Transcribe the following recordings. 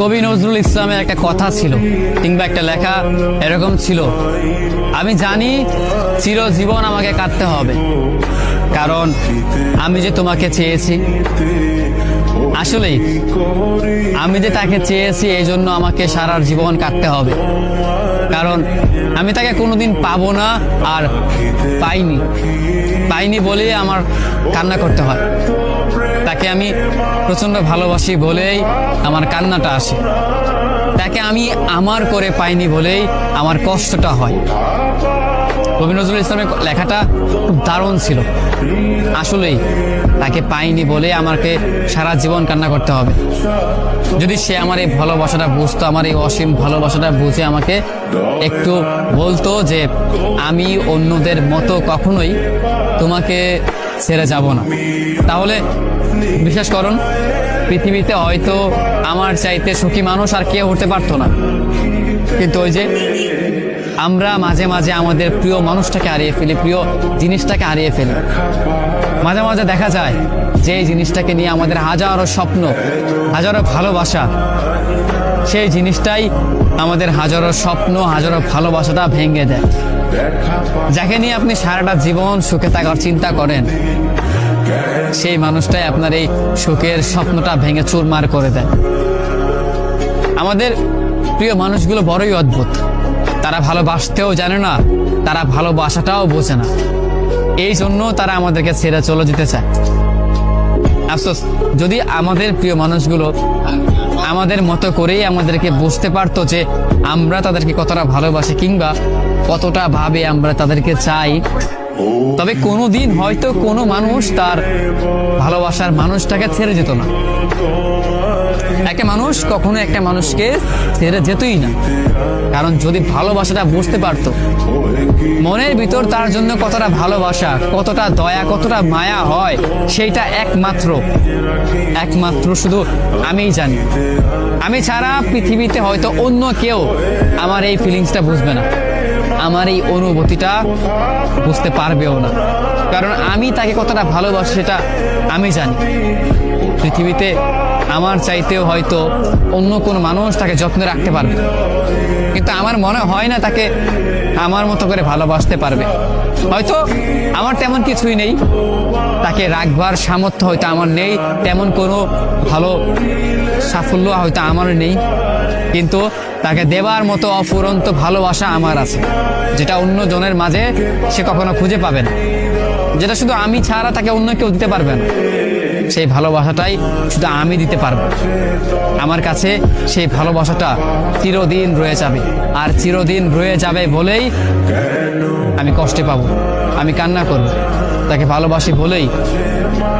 কবি নজরুল ইসলামের একটা কথা ছিল কিংবা একটা লেখা এরকম ছিল, আমি জানি চিরজীবন আমাকে কাটতে হবে, কারণ আমি যে তোমাকে চেয়েছি, আসলেই আমি যে তাকে চেয়েছি এই জন্য আমাকে সারা জীবন কাটতে হবে, কারণ আমি তাকে কোনোদিন পাবো না আর পাইনি পাইনি বলেই আমার কান্না করতে হয়। তাকে আমি প্রচণ্ড ভালোবাসি বলেই আমার কান্নাটা আসে। তাকে আমি আমার করে পাইনি বলেই আমার কষ্টটা হয়। রবি নজরুল ইসলামের লেখাটা খুব দারুণ ছিল। আসলেই তাকে পাইনি বলে আমাকে সারা জীবন কান্না করতে হবে। যদি সে আমার এই ভালোবাসাটা বুঝতো, আমার এই অসীম ভালোবাসাটা বুঝে আমাকে একটু বলতো যে আমি অন্যদের মতো কখনোই তোমাকে ছেড়ে যাব না। তাহলে বিশ্বাস করুন, পৃথিবীতে হয়তো আমার চাইতে সুখী মানুষ আর কেউ হতে পারতো না। কিন্তু ওই যে আমরা মাঝে মাঝে আমাদের প্রিয় মানুষটাকে হারিয়ে ফেলি, প্রিয় জিনিসটাকে হারিয়ে ফেলি। মাঝে মাঝে দেখা যায় যে জিনিসটাকে নিয়ে আমাদের হাজারো স্বপ্ন, হাজারো ভালোবাসা, সেই জিনিসটাই আমাদের হাজারো স্বপ্ন, হাজারো ভালোবাসাটা ভেঙে দেয়। যাকে নিয়ে আপনি সারাটা জীবন সুখে থাকার চিন্তা করেন সেই মানুষটাই আপনার এই শোকের স্বপ্নটা ভেঙে চুরমার করে দেয়। আমাদের প্রিয় মানুষগুলো বড়ই অদ্ভুত। তারা ভালোবাসতেও জানে না, তারা ভালোবাসাটাও বোঝে না। এই জন্য তারা আমাদেরকে ছেড়ে চলে যেতে চায়। আফসোস, যদি আমাদের প্রিয় মানুষগুলো আমাদের মতো করেই আমাদেরকে বুঝতে পারতো যে আমরা তাদেরকে কতটা ভালোবাসি কিংবা কতটা ভাবে আমরা তাদেরকে চাই তবে কোনো দিন হয়তো কোনো মানুষ তার ভালোবাসার মানুষটাকে ছেড়ে যেত না। একটা মানুষ কখনো একটা মানুষকে ছেড়ে যেতই না। কারণ যদি ভালোবাসাটা বুঝতে পারতো, মনের ভিতর তার জন্য কতটা ভালোবাসা, কতটা দয়া, কতটা মায়া হয়, সেইটা একমাত্র একমাত্র শুধু আমিই জানি। আমি ছাড়া পৃথিবীতে হয়তো অন্য কেউ আমার এই ফিলিংসটা বুঝবে না। আমার এই অনুভূতিটা বুঝতে পারবেও না। কারণ আমি তাকে কতটা ভালোবাসি সেটা আমি জানি। পৃথিবীতে আমার চাইতেও হয়তো অন্য কোনো মানুষ তাকে যত্নে রাখতে পারবে। কিন্তু আমার মনে হয় না তাকে আমার মতো করে ভালোবাসতে পারবে। হয়তো আমার তেমন কিছুই নেই। তাকে রাখবার সামর্থ্য হয়তো আমার নেই। তেমন কোনো ভালো সাফল্য হয়তো আমার নেই। কিন্তু তাকে দেবার মতো অফুরন্ত ভালোবাসা আমার আছে। যেটা অন্য জনের মাঝে সে কখনো খুঁজে পাবে না। যেটা শুধু আমি ছাড়া তাকে অন্য কেউ দিতে পারবে না। সেই ভালোবাসাটাই শুধু আমি দিতে পারব। আমার কাছে সেই ভালোবাসাটা চিরদিন রয়ে যাবে। আর চিরদিন রয়ে যাবে বলেই আমি কষ্টে পাবো। আমি কান্না করব। তাকে ভালোবাসি বলেই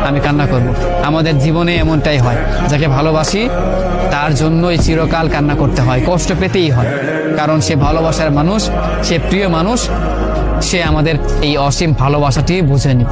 আমি কান্না করব। আমাদের জীবনে এমনটাই হয়। যাকে ভালোবাসি, তার জন্যই চিরকাল কান্না করতে হয়। কষ্ট পেতেই হয়। কারণ সে ভালোবাসার মানুষ, সে প্রিয় মানুষ, সে আমাদের এই অসীম ভালোবাসাটি বুঝেনি।